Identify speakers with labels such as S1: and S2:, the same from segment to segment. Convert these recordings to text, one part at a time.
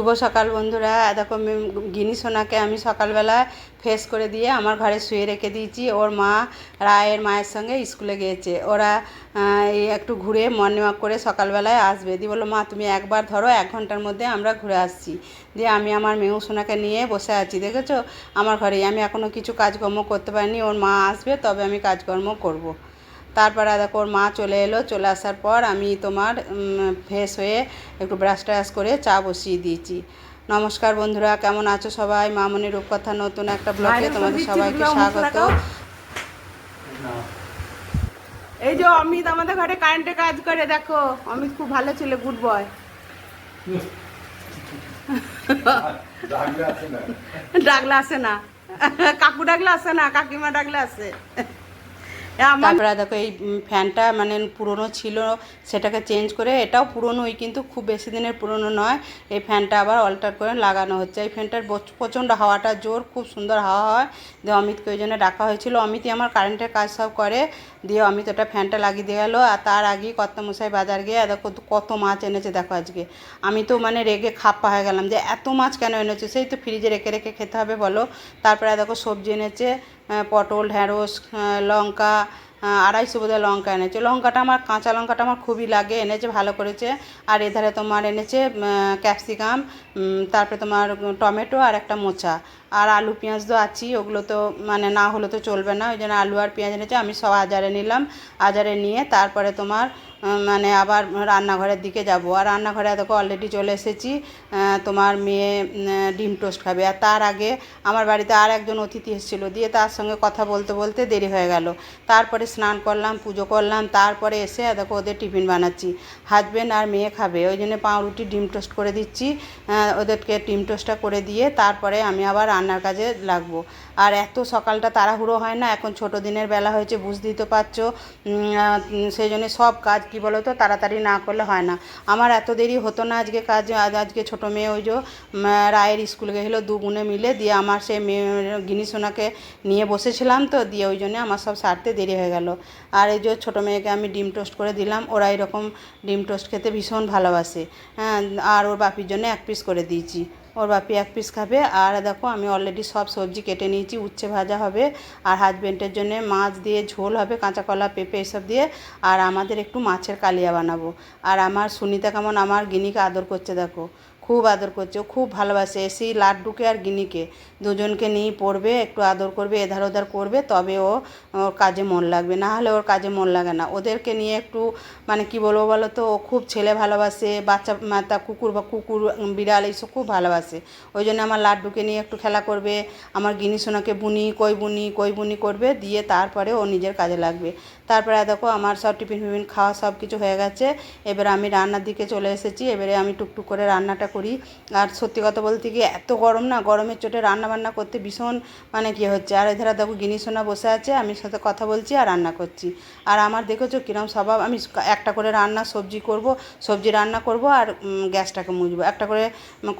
S1: শুভ সকাল বন্ধুরা। দেখো গিনি সোনাকে আমি সকালবেলা ফেস করে দিয়ে আমার ঘরে শুয়ে রেখে দিয়েছি। ওর মা রায়ের মায়ের সঙ্গে স্কুলে গিয়েছে। ওরা একটু ঘুরে মর্নিং ওয়াক করে সকালবেলায় আসবে। দিয়ে বলল, মা, তুমি একবার ধরো, এক ঘণ্টার মধ্যে আমরা ঘুরে আসছি। দিয়ে আমি আমার মেউ সোনাকে নিয়ে বসে আছি, দেখেছ? আমার ঘরেই। আমি এখনও কিছু কাজকর্ম করতে পারিনি। ওর মা আসবে, তবে আমি কাজকর্ম করব। তারপরে দেখো ওর মা চলে এলো চলে আসার পর আমি তোমার ফ্রেশ হয়ে একটু ব্রাশ ট্রাশ করে চা বসিয়ে দিয়েছি। নমস্কার বন্ধুরা কেমন আছো সবাই? মামনি রূপকথা নতুন একটা ব্লগে তোমাদের সবাইকে স্বাগত।
S2: এই যে অমিত আমাদের ঘরে কারেন্টে কাজ করে দেখো। অমিত খুব ভালো ছিল গুড বয়
S3: ডাকলে আসে না।
S2: কাকু ডাকলে আসে না কাকিমা ডাকলে আসে।
S1: তারপরে দেখো এই ফ্যানটা মানে পুরনো ছিল, সেটাকে চেঞ্জ করে, এটাও পুরনোই কিন্তু খুব বেশি দিনের পুরনো নয়। এই ফ্যানটা আবার অল্টার করে লাগানো হচ্ছে। এই ফ্যানটার প্রচণ্ড হাওয়াটা জোর, খুব সুন্দর হাওয়া হয়। দিয়ে অমিতকে ওই জন্য ডাকা হয়েছিল। অমিতই আমার কারেন্টের কাজ সব করে। দিয়ে অমিত ওটা ফ্যানটা লাগিয়ে দিয়ে গেলো, আর তার আগেই কর্তামশাই বাজার গিয়ে, দেখো কত মাছ এনেছে দেখো আজকে। আমি তো মানে রেগে খাপ্পা হয়ে গেলাম যে এত মাছ কেন এনেছে? সেই তো ফ্রিজে রেখে রেখে খেতে হবে বলো। তারপরে দেখো সবজি এনেছে পটল ঢ্যাঁড়স লঙ্কা আড়াইশো বোধহয় লঙ্কা এনেছে। লঙ্কাটা আমার, কাঁচা লঙ্কাটা আমার খুবই লাগে, এনেছে ভালো করেছে। আর এধারে তোমার এনেছে ক্যাপসিকাম তারপরে তোমার টমেটো আর একটা মোচা। আর আলু, পেঁয়াজ তো আছেই, ওগুলো তো মানে না হলে তো চলবে না। ওই জন্য আলু আর পেঁয়াজ এনেছে, আমি সব আজারে নিলাম, আজারে নিয়ে তারপরে তোমার মানে আবার রান্নাঘরের দিকে যাব। আর রান্নাঘরে দেখো অলরেডি চলে এসেছি তোমার মেয়ে ডিম টোস্ট খাবে। আর তার আগে আমার বাড়িতে আর একজন অতিথি এসেছিল, দিয়ে তার সঙ্গে কথা বলতে বলতে দেরি হয়ে গেল। তারপরে স্নান করলাম, পুজো করলাম, তারপরে এসে দেখো ওদের টিফিন বানাচ্ছি। হাজব্যান্ড আর মেয়ে খাবে, ওই জন্য পাউরুটি ডিম টোস্ট করে দিচ্ছি ওদেরকে ডিম টোস্টটা করে দিয়ে তারপরে আমি আবার রান্নার কাজে লাগবো। আর এত সকালটা তাড়াহুড়ো হয় না, এখন ছোট দিনের বেলা হয়েছে বুঝতেই তো পারছ। সেই জন্য সব কাজ কি বলো তো, তাড়াতাড়ি না করলে হয় না। আমার এত দেরি হতো না আজকে কাজ আজকে ছোটো মেয়ে ওই যে রায়ের স্কুল গেছিল দু বোনে মিলে দিয়ে আমার সে মেয়ে গিনি সোনাকে নিয়ে বসেছিলাম তো, দিয়ে ওই জন্য আমার সব সারতে দেরি হয়ে গেল। আর এই যে ছোটো মেয়েকে আমি ডিম টোস্ট করে দিলাম, ওরা এরকম ডিম টোস্ট খেতে ভীষণ ভালোবাসে। হ্যাঁ আর ওর বাপির জন্য এক পিস করে দিয়েছি। ওর বাপি এক পিস খাবে। আর দেখো, আমি অলরেডি সব সবজি কেটে নিয়েছি, উচ্ছে ভাজা হবে আর হাজবেন্ডের জন্য মাছ দিয়ে ঝোল হবে, কাঁচা কলা, পেঁপে এসব দিয়ে। আর আমাদের একটু মাছের কালিয়া বানাবো। আর আমার সুনিতা কেমন, আমার গিনিকে আদর করছে, দেখো। খুব আদর করছে খুব ভালোবাসে, সেই লাড্ডুকে আর গিনিকে। দুজনকে নিয়ে পড়বে, একটু আদর করবে, এধার ওধার করবে, তবে ও, ওর কাজে মন লাগবে। না হলে ওর কাজে মন লাগে না। ওদেরকে নিয়ে একটু মানে কি বলব বলো তো ও খুব ছেলে ভালোবাসে, বাচ্চা, মাতা, কুকুর বা কুকুর, বিড়াল এইসব খুব ভালোবাসে। ওই জন্য আমার লাড্ডুকে নিয়ে একটু খেলা করবে, আমার গিনি সোনাকে বুনি, কই বুনি কই বুনি করবে, দিয়ে তারপরে ও নিজের কাজে লাগবে। তারপরে দেখো, আমার সব টিফিন ফিফিন খাওয়া সব কিছু হয়ে গেছে। এবার আমি রান্নার দিকে চলে এসেছি। এবারে আমি টুকটুক করে রান্নাটা করি। আর সত্যি কথা বলতে কি এত গরম না, গরমের চোটে রান্না বান্না করতে ভীষণ মানে কি হচ্ছে। আর এধারে দেখো গিনি সোনা বসে আছে, আমি সাথে কথা বলছি আর রান্না করছি। আর আমার দেখেছ কিরম স্বভাব, আমি একটা করে রান্না সবজি করব, সবজি রান্না করব আর গ্যাসটাকে মুছবো। একটা করে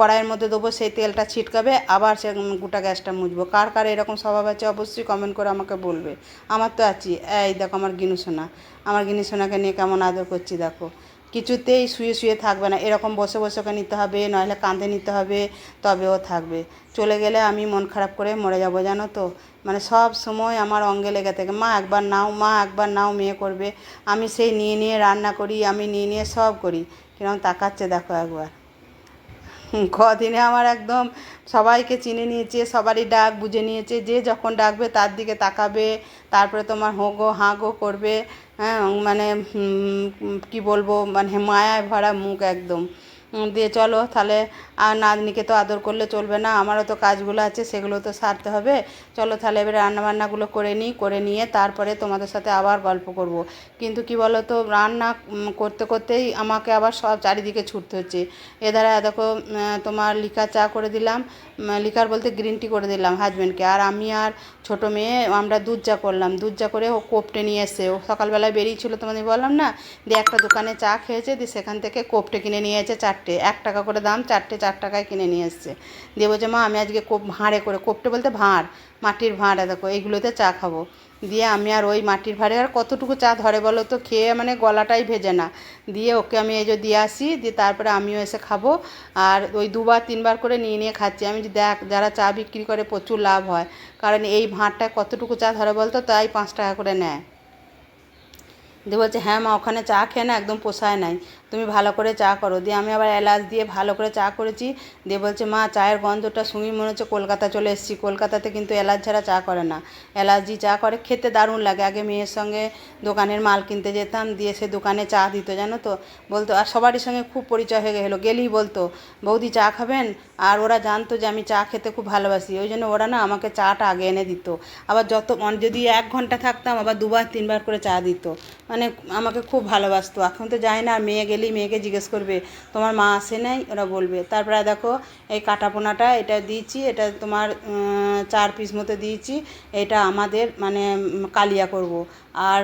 S1: কড়াইয়ের মধ্যে দেবো, সেই তেলটা ছিটকাবে, আবার সে গোটা গ্যাসটা মুছবো। কার কার এরকম স্বভাব আছে অবশ্যই কমেন্ট করে আমাকে বলবে। আমার তো আছি। এই দেখো আমার গিনু সোনা। আমার গিনি সোনাকে নিয়ে কেমন আদর করছি, দেখো। কিছুতেই শুয়ে শুয়ে থাকবে না। এরকম বসে বসে ওকে নিতে হবে, নইলে কাঁধে নিতে হবে তবে ও থাকবে। চলে গেলে আমি মন খারাপ করে মরে যাব, জানো তো? মানে সব সময় আমার অঙ্গে লেগে থাকে। মা, একবার নাও, মা, একবার নাও, মেয়ে করবে। আমি সেই নিয়ে নিয়ে রান্না করি, আমি নিয়ে নিয়ে সব করি। কিরম তাকাচ্ছে দেখো একবার। কদিনে আমার একদম সবাইকে চিনে নিয়েছে, সবারই ডাক বুঝে নিয়েছে। যে যখন ডাকবে তার দিকে তাকাবে, তারপরে তোমার হো গো, হাঁ গো করবে। হ্যাঁ মানে কি বলব মানে মায়ায় ভরা মুখ একদম। দিয়ে চলো তাহলে আর নাতনিকে তো আদর করলে চলবে না আমারও তো কাজগুলো আছে সেগুলো তো সারতে হবে। চলো তাহলে এবারে রান্নাবান্নাগুলো করে নিই করে নিয়ে তারপরে তোমাদের সাথে আবার গল্প করব। কিন্তু কি বলো তো রান্না করতে করতেই আমাকে আবার সব চারিদিকে ছুটতে হচ্ছে। এধারে দেখো উম, তোমার লিকার চা করে দিলাম লিকার বলতে গ্রিন টি করে দিলাম হাজব্যান্ডকে আর আমি আর ছোটো মেয়ে, আমরা দুধ চা করলাম। দুধ চা করে ও কোপটে নিয়ে এসে, ও সকালবেলায় বেরিয়েছিল তোমাদের বললাম না? দিয়ে একটা দোকানে চা খেয়েছে, দিয়ে সেখান থেকে কোপটে কিনে নিয়ে এসেছে চারটে। এক টাকা করে দাম, চারটে চার টাকায় কিনে নিয়ে এসছে। দিয়ে বলছে, মা, আমি আজকে কোপ, ভাঁড়ে করে কোপটে বলতে ভাঁড়, মাটির ভাঁড়, দেখো, এইগুলোতে চা খাব। দিয়ে আমি আর ওই মাটির ভাঁড়ে আর কতটুকু চা ধরে বলো তো? খেয়ে মানে গলাটাই ভেজে না। দিয়ে ওকে আমি এই যে দিয়ে আসি, দিয়ে তারপরে আমিও এসে খাব। আর ওই দুবার, তিনবার করে নিয়ে নিয়ে খাচ্ছি। আমি দেখ, যারা চা বিক্রি করে প্রচুর লাভ হয়। কারণ এই ভাঁড়টায় কতটুকু চা ধরে বলতো? তাই পাঁচ টাকা করে নেয়। দিয়ে বলছে হ্যাঁ মা, ওখানে চা খেয়ে না একদম পোষায় নাই। তুমি ভালো করে চা করো। দিয়ে আমি আবার এলাচ দিয়ে ভালো করে চা করেছি। দিয়ে বলছে, মা, চায়ের গন্ধটা শুনি মনে হচ্ছে কলকাতা চলে এসেছি। কলকাতাতে কিন্তু এলাচ ছাড়া চা করে না। এলাচ দিয়ে চা করে, খেতে দারুণ লাগে। আগে মেয়ের সঙ্গে দোকানের মাল কিনতে যেতাম, দিয়ে সে দোকানে চা দিত, জানো তো? বলতো, আর সবারই সঙ্গে খুব পরিচয় হয়ে গেলো। গেলেই বলতো, বৌদি চা খাবেন? আর ওরা জানতো যে আমি চা খেতে খুব ভালোবাসি। ওই জন্য ওরা না আমাকে চাটা আগে এনে দিত। আবার যত মানে যদি এক ঘণ্টা থাকতাম, আবার দুবার, তিনবার করে চা দিত। মানে আমাকে খুব ভালোবাসতো। এখন তো যায় না, মেয়ে গেলেই মেয়েকে জিজ্ঞেস করবে, তোমার মা আসে নাই? ওরা বলবে। তারপরে দেখো, এই কাটাপোনাটা এটা দিয়েছি, এটা তোমার চার পিস মতো দিয়েছি, এটা আমাদের মানে কালিয়া করব। আর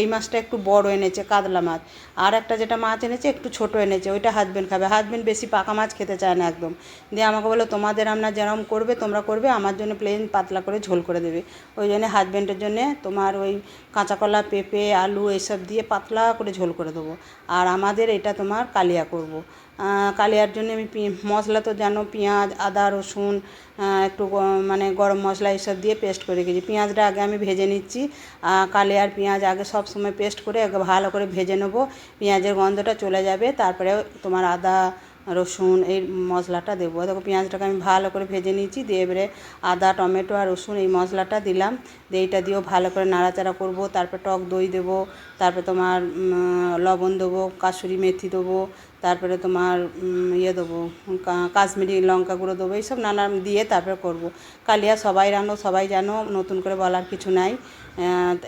S1: এই মাছটা একটু বড় এনেছে, কাতলা মাছ। আর একটা যেটা মাছ এনেছে, একটু ছোট এনেছে, ওইটা হাজবেন্ড খাবে। হাজবেন্ড বেশি পাকা মাছ খেতে চায় না একদম। দিয়ে আমাকে বলো তোমাদের রান্না যেরকম করবে, তোমরা করবে, আমার জন্য প্লেন পাতলা করে ঝোল করে দেবে। ওই জন্য হাজবেন্ডের জন্যে তোমার ওই কাঁচা কলা, পেঁপে, আলু এইসব দিয়ে পাতলা করে ঝোল করে দেবো। আর আমাদের এটা তোমার কালিয়া করব। কালিয়ার জন্য আমি মশলা তো জানো, পেঁয়াজ, আদা, রসুন একটু মানে গরম মশলা এইসব দিয়ে পেস্ট করে রেখেছি। পেঁয়াজটা আগে আমি ভেজে নিচ্ছি। কালিয়ার পেঁয়াজ আগে সব সময় পেস্ট করে আগে ভালো করে ভেজে নেব। পেঁয়াজের গন্ধটা চলে যাবে তারপরে তোমার আদা, রসুন এই মশলাটা দেবো। দেখো, পেঁয়াজটাকে আমি ভালো করে ভেজে নিয়েছি দিয়ে এবারে আদা, টমেটো আর রসুন এই মশলাটা দিলাম। দিয়ে এইটা দিয়েও ভালো করে নাড়াচাড়া করব, তারপর টক দই দেবো, তারপরে তোমার লবণ দেবো, কাসুরি মেথি দেবো তারপরে তোমার ইয়ে দেবো কাশ্মীরি লঙ্কা গুঁড়ো দেবো এইসব নানা দিয়ে তারপরে করব। কালিয়া সবাই রান্নো সবাই জানো নতুন করে বলার কিছু নাই।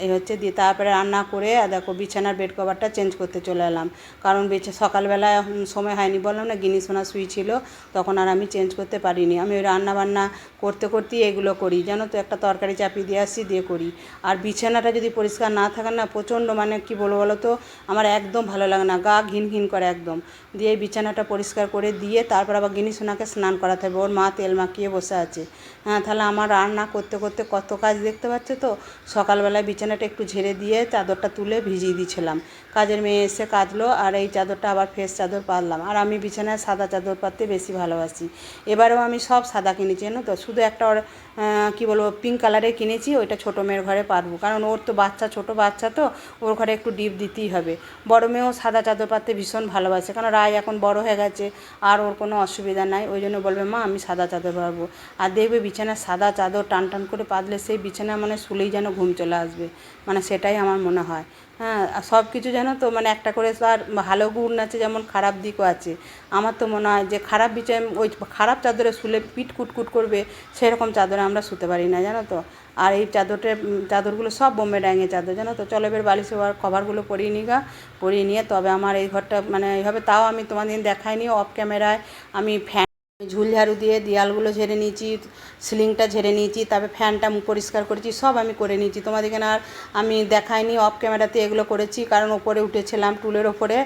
S1: এই হচ্ছে দিয়ে তারপরে রান্না করে দেখো বিছানার বেড কভারটা চেঞ্জ করতে চলে এলাম। কারণ বেছে সকালবেলায় উম, সময় হয়নি বললাম না গিনি সোনা শুই ছিল তখন আর আমি চেঞ্জ করতে পারিনি। আমি ওই রান্না বান্না করতে করতেই এগুলো করি জানো তো একটা তরকারি চাপিয়ে দিয়ে আসি দিয়ে করি। আর বিছানাটা যদি পরিষ্কার না থাকে না প্রচণ্ড মানে কি বলব বলো তো আমার একদম ভালো লাগে না গা ঘিন ঘিন করে একদম। দিয়ে বিছানাটা পরিষ্কার করে দিয়ে তারপর আবার গিনি সোনাকে স্নান করাতে হবে। ওর মা তেল মাখিয়ে বসে আছে। হ্যাঁ তাহলে আমার রান্না করতে করতে কত কাজ দেখতে পাচ্ছে তো? সকালবেলায় বিছানাটা একটু ঝেড়ে দিয়ে চাদরটা তুলে ভিজিয়ে দিয়েছিলাম। কাজের মেয়ে এসে কাঁদলো আর এই চাদরটা আবার ফ্রেশ চাদর পাতলাম আর আমি বিছানায় সাদা চাদর পাততে বেশি ভালোবাসি। এবারেও আমি সব সাদা কিনেছি, জানো তো? শুধু একটা ওর কী বলব পিঙ্ক কালারে কিনেছি, ওইটা ছোটো মেয়ের ঘরে পাতবো কারণ ওর তো বাচ্চা, ছোট বাচ্চা তো, ওর ঘরে একটু ডিপ দিতেই হবে। বড় মেয়েও সাদা চাদর পাততে ভীষণ ভালোবাসে। কারণ রায় এখন বড় হয়ে গেছে, আর ওর কোনো অসুবিধা নাই, ওই জন্য বলবে, মা, আমি সাদা চাদর পারব। আর দেখবে বিছানা সাদা চাদর টান টান করে পাতলে সেই বিছানা মানে শুলেই যেন ঘুম চলে আসবে মানে সেটাই আমার মনে হয়। হ্যাঁ সব কিছু জানো তো মানে একটা করে আর ভালো গুণ আছে, যেমন খারাপ দিকও আছে। আমার তো মনে হয় যে খারাপ বিছানা ওই খারাপ চাদরে শুলে পিঠ কুটকুট করবে, সেরকম চাদরে আমরা শুতে পারি না, জানো তো? আর এই চাদরটা, চাদরগুলো সব বোম্বে ডাঙের চাদর, জানো তো? চলো এবার বালিশ কভারগুলো পরিয়ে নিই গা, পরিয়ে নিয়ে তবে আমার এই ঘরটা মানে এইভাবে, তাও আমি তোমাদের দেখাইনি অফ ক্যামেরায় আমি ফ্যান ঝুল ঝাড়ু দিয়ে দেয়ালগুলো ঝেড়ে নিয়েছি, সিলিংটা ঝেড়ে নিয়েছি, তারপরে ফ্যানটা পরিষ্কার করেছি, সব আমি করে নিয়েছি। তোমাদেরকে না আর আমি দেখাইনি অফ ক্যামেরাতে এগুলো করেছি, কারণ ওপরে উঠেছিলাম, টুলের ওপরে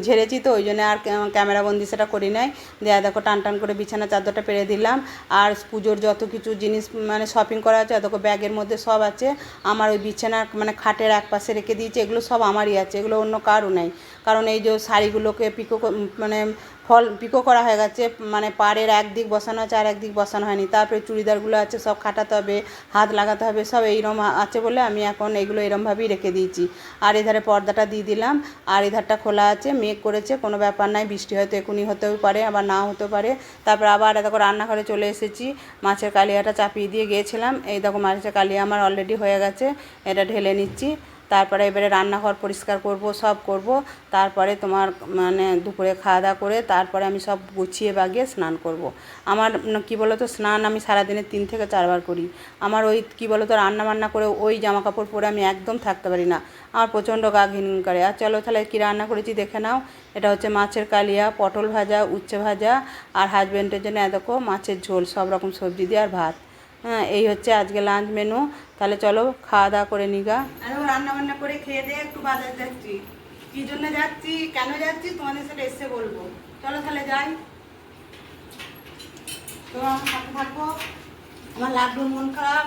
S1: ঝেড়েছি তো, ওই জন্য আর ক্যা- ক্যামেরাবন্দি সেটা করি নাই। দেয়া দেখো টান টান করে বিছানা চাদরটা পেরে দিলাম, আর পুজোর যত কিছু জিনিস মানে শপিং করা আছে, দেখো ব্যাগের মধ্যে সব আছে, আমার ওই বিছানা মানে খাটের এক পাশে রেখে দিয়েছি, এগুলো সব আমারই আছে, এগুলো অন্য কারও নেই। কারণ এই যে শাড়িগুলোকে পিকো মানে ফল পিকো করা হয়ে গেছে মানে পাড়ের একদিক বসানো আছে, আর একদিক বসানো হয়নি। তারপরে চুড়িদারগুলো আছে, সব খাটাতে হবে, হাত লাগাতে হবে, সব এইরকম আছে বলে আমি এখন এগুলো এরমভাবেই রেখে দিয়েছি। আর এধারে পর্দাটা দিয়ে দিলাম, আর এধারটা খোলা আছে, মেঘ করেছে, কোনো ব্যাপার নাই, বৃষ্টি হয়তো এখনই হতেও পারে, আবার নাও হতে পারে। তারপর আবার দেখো রান্নাঘরে চলে এসেছি, মাছের কালিয়াটা চাপিয়ে দিয়ে গিয়েছিলাম। এই দেখো মাছের কালিয়া আমার অলরেডি হয়ে গেছে, এটা ঢেলে নিচ্ছি। তারপরে এবারে রান্নাঘর পরিষ্কার করব, সব করব। তারপরে তোমার মানে দুপুরে খাওয়া দাওয়া করে তারপরে আমি সব গুছিয়ে বাগিয়ে স্নান করব। আমার কি বলো তো স্নান আমি সারাদিনে তিন থেকে চারবার করি। আমার ওই কি বলো তো রান্না বান্না করে ওই জামা কাপড় পরে আমি একদম থাকতে পারি না। আমার প্রচণ্ড গা ঘিন করে। আর চলো তাহলে কী রান্না করেছি দেখে নাও। এটা হচ্ছে মাছের কালিয়া, পটল ভাজা, উচ্ছে ভাজা, আর হাজব্যান্ডের জন্য এ দেখো মাছের ঝোল, সব রকম সবজি দিয়ে আর ভাত। হ্যাঁ এই হচ্ছে আজকে লাঞ্চ মেনু তাহলে চলো খাওয়া দাওয়া করে নিগা রান্না বান্না করে খেয়ে দিয়ে একটু বাজার যাচ্ছি। কি জন্য যাচ্ছি? কেন যাচ্ছি? তোমাদের সাথে এসে বলব। চলো তাহলে যাই। তো আমার সাথে থাকব আমার লাগল মন খারাপ।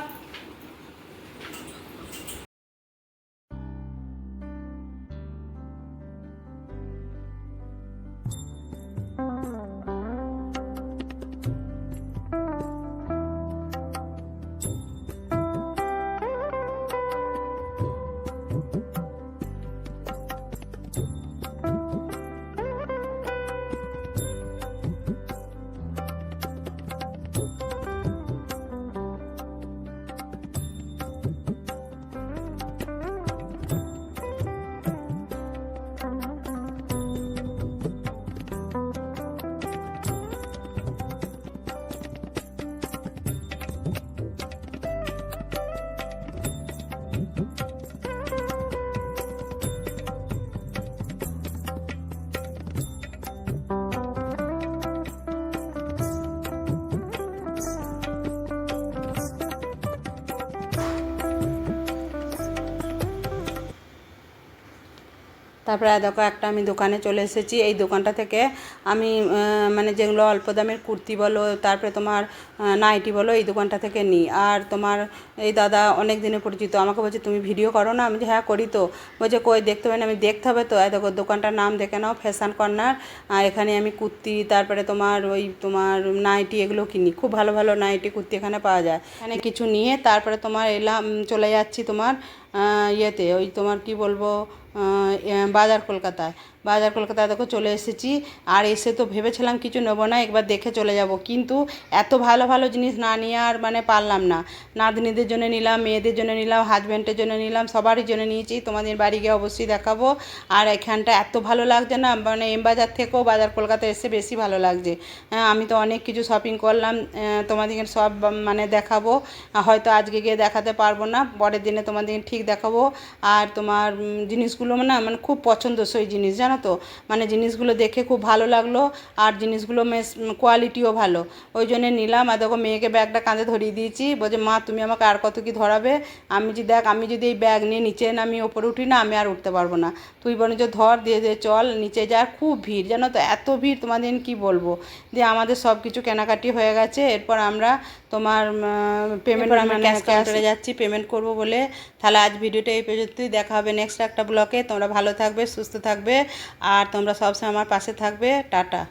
S1: তারপরে দেখো একটা আমি দোকানে চলে এসেছি। এই দোকানটা থেকে আমি মানে যেগুলো অল্প দামের কুর্তি বলো, তারপরে তোমার নাইটি বলো, এই দোকানটা থেকে নিই। আর তোমার এই দাদা অনেক দিনে পরিচিত, আমাকে বলছে, তুমি ভিডিও করো না? আমি যে হ্যাঁ করি তো। বলছে, কই, দেখতে হবে না? আমি দেখতে হবে তো। দেখো, দোকানটার নাম দেখে নাও ফ্যাশন কর্নার আর এখানে আমি কুর্তি, তারপরে তোমার ওই, তোমার নাইটি এগুলো কিনি। খুব ভালো ভালো নাইটি কুর্তি এখানে পাওয়া যায়। এখানে কিছু নিয়ে তারপরে তোমার এলাম, চলে যাচ্ছি তোমার ইয়েতে ওই তোমার কি বলব বাজার কলকাতায়। বাজার কলকাতা দেখো চলে এসেছি। আর এসে তো ভেবেছিলাম কিছু নেব না, একবার দেখে চলে যাব। কিন্তু এত ভালো ভালো জিনিস না নিয়ে আর মানে পারলাম না। নাতনিদের জন্য নিলাম, মেয়েদের জন্য নিলাম হাজব্যান্ডের জন্য নিলাম, সবারই জন্য নিয়েছি। তোমাদের বাড়ি গিয়ে অবশ্যই দেখাবো। আর এখানটা এত ভালো লাগছে না মানে এম বাজার থেকেও বাজার কলকাতা এসে বেশি ভালো লাগছে। আমি তো অনেক কিছু শপিং করলাম তোমাদেরকে সব মানে দেখাবো। হয়তো আজকে গিয়ে দেখাতে পারব না, পরের দিনে তোমাদেরকে ঠিক দেখাবো। আর তোমার জিনিসগুলো না মানে খুব পছন্দসই জিনিস, জানো তো? মানে জিনিসগুলো দেখে খুব ভালো লাগল আর জিনিসগুলো বেশ কোয়ালিটিও ভালো। ওই জন্যে নিলাম আর দেখো মেয়েকে ব্যাগটা কাঁধে ধরিয়ে দিয়েছি। বলছে মা তুমি আমাকে আর কত কি ধরাবে? আমি যদি দেখ আমি যদি এই ব্যাগ নিয়ে নিচে নামি ওপরে উঠি না আমি আর উঠতে পারব না। তুই বরঞ্চ ধর দিয়ে দিয়ে চল নিচে যা। খুব ভিড় জানো তো? এত ভিড় তোমাদের কি বলব? দিয়ে আমাদের সব কিছু কেনাকাটি হয়ে গেছে। এরপর আমরা তোমার পেমেন্ট আমরা ক্যাশ কাউন্টারে যাচ্ছি পেমেন্ট করব বলে। তাহলে আজ ভিডিওটা এই পর্যন্তই। দেখা হবে নেক্সট একটা ব্লকে তোমরা ভালো থাকবে সুস্থ থাকবে। আর তোমরা সবসময় আমার পাশে থাকবে টাটা।